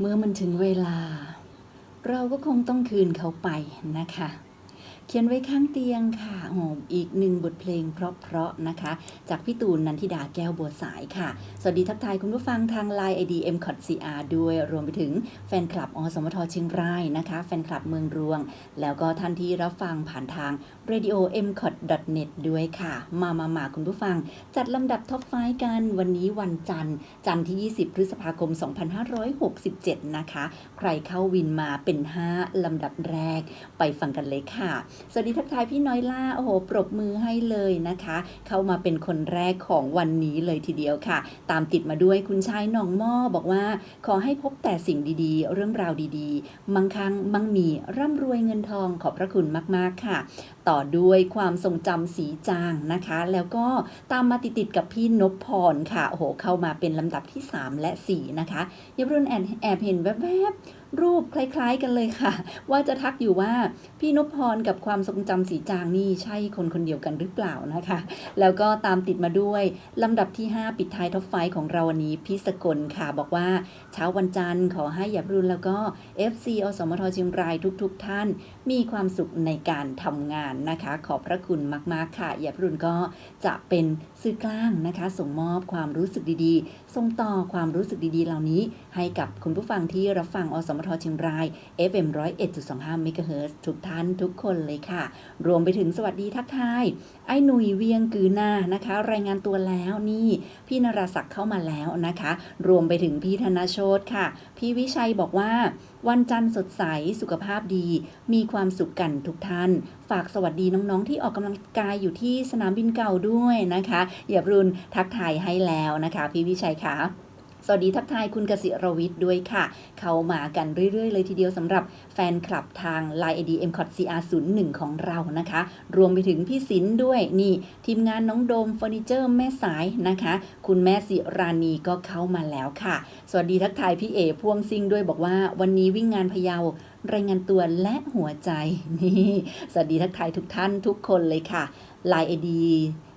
เมื่อมันถึงเวลา เราก็คงต้องคืนเขาไปนะคะ เขียนไว้ข้างเตียงค่ะโอ้อีกหนึ่งบทเพลงเพราะๆนะคะ จากพี่ตูนนันทิดาแก้วบัวสายค่ะ สวัสดีทักทายคุณผู้ฟังทาง Line ID m c o t CR ด้วย รวมไปถึงแฟนคลับอสมทเชียงรายนะคะ แฟนคลับเมืองรวง แล้วก็ท่านที่รับฟังผ่านทาง radio m c o t net ด้วยค่ะ มามามาคุณผู้ฟัง จัดลำดับท็อปไฟกันวันนี้วันจันทร์ จันทร์ที่ 20 พฤษภาคม 2567 นะคะ ใครเข้าวินมาเป็น 5 ลำดับแรก ไปฟังกันเลยค่ะสวัสดีทักทายพี่น้อยล่า โอ้โห ปรบมือให้เลยนะคะ เข้ามาเป็นคนแรกของวันนี้เลยทีเดียวค่ะ ตามติดมาด้วยคุณชายหนองหม้อบอกว่า ขอให้พบแต่สิ่งดีๆ เรื่องราวดีๆ มั่งคั่งมั่งมีร่ำรวยเงินทองขอบพระคุณมากๆค่ะ ต่อด้วยความทรงจำสีจางนะคะ แล้วก็ตามมาติดๆกับพี่นพพรค่ะโอ้โหเข้ามาเป็นลำดับที่ 3 และ 4 นะคะยบรุนแอบแอบเห็นแวบๆ รูปคล้ายๆกันเลยค่ะ ว่าจะทักอยู่ว่าพี่นพพรกับความทรงจำสีจางนี่ใช่คนคนเดียวกันหรือเปล่านะคะ แล้วก็ตามติดมาด้วยลำดับที่ 5 ปิดท้ายท็อปไฟของเราวันนี้พี่สกลค่ะบอกว่าเช้าวันจันทร์ขอให้ยับรุนแล้วก็ FC อสมทเชียงรายทุกๆทท่าน มีความสุขในการทำงานนะคะ ขอบพระคุณมาก ๆ ค่ะยับรุนก็จะเป็นสื่อกลางนะคะ ส่งมอบความรู้สึกดีๆ ส่งต่อความรู้สึกดีๆ เหล่านี้ ให้กับคุณผู้ฟังที่รับฟังอสมทเชียงราย FM 101.25 MHz ทุกท่านทุกคนเลยค่ะ รวมไปถึงสวัสดีทักทาย ไอ้หนุ่ยเวียงกือนานะคะ รายงานตัวแล้วนี่พี่นราศักดิ์เข้ามาแล้วนะคะ รวมไปถึงพี่ธนโชตค่ะ พี่วิชัยบอกว่าวันจันทร์สดใส สุขภาพดี มีความสุขกันทุกท่าน ฝากสวัสดีน้องๆ ที่ออกกำลังกายอยู่ที่สนามบินเก่าด้วยนะคะอย่ารุนทักทายให้แล้วนะคะ พี่วิชัยค่ะ สวัสดีทักทายคุณกสิรวิทย์ด้วยค่ะ เข้ามากันเรื่อย ๆ เลยทีเดียวสำหรับแฟนคลับทาง Line ID m c o t CR01 ของเรานะคะ รวมไปถึงพี่สินด้วยนี่ ทีมงานน้องโดมเฟอร์นิเจอร์แม่สายนะคะ คุณแม่สิรานีก็เข้ามาแล้วค่ะ สวัสดีทักทายพี่เอพ่วงซิงด้วยบอกว่าวันนี้วิ่งงานพะเยารายงานตัวและหัวใจนี่สวัสดีทักทายทุกท่านทุกคนเลยค่ะ Line ID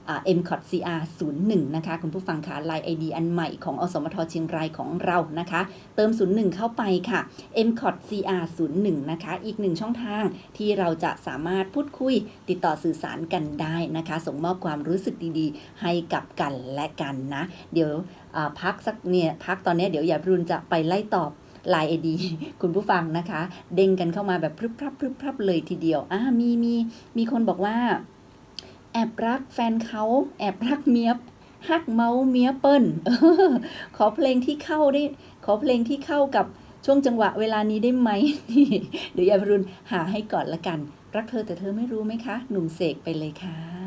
อ่า m c o t CR 01นะคะคุณผู้ฟังคะ Line ID อันใหม่ของอสมทเชียงรายของเรานะคะ เติม 01 เข้าไปค่ะ m c o t CR 01นะคะ อีกหนึ่งช่องทางที่เราจะสามารถพูดคุยติดต่อสื่อสารกันได้นะคะ ส่งมอบความรู้สึกดีๆ ให้กับกันและกันนะ เดี๋ยวพักสักเนี่ยพักตอนนี้เดี๋ยวอย่ารุนจะไปไล่ตอบลายไอดีคุณผู้ฟังนะคะ เด้งกันเข้ามาแบบพรึบพรับพรึบพรับเลยทีเดียวอ่ามีมีมีคนบอกว่า แอบรักแฟนเขาแอบรักเมียฮักเมาเมียเปิ้ลขอเพลงที่เข้าได้ ขอเพลงที่เข้ากับช่วงจังหวะเวลานี้ได้ไหมเดี๋ยวยายพรุนหาให้ก่อนละกัน รักเธอแต่เธอไม่รู้ไหมคะ หนุ่มเสกไปเลยค่ะ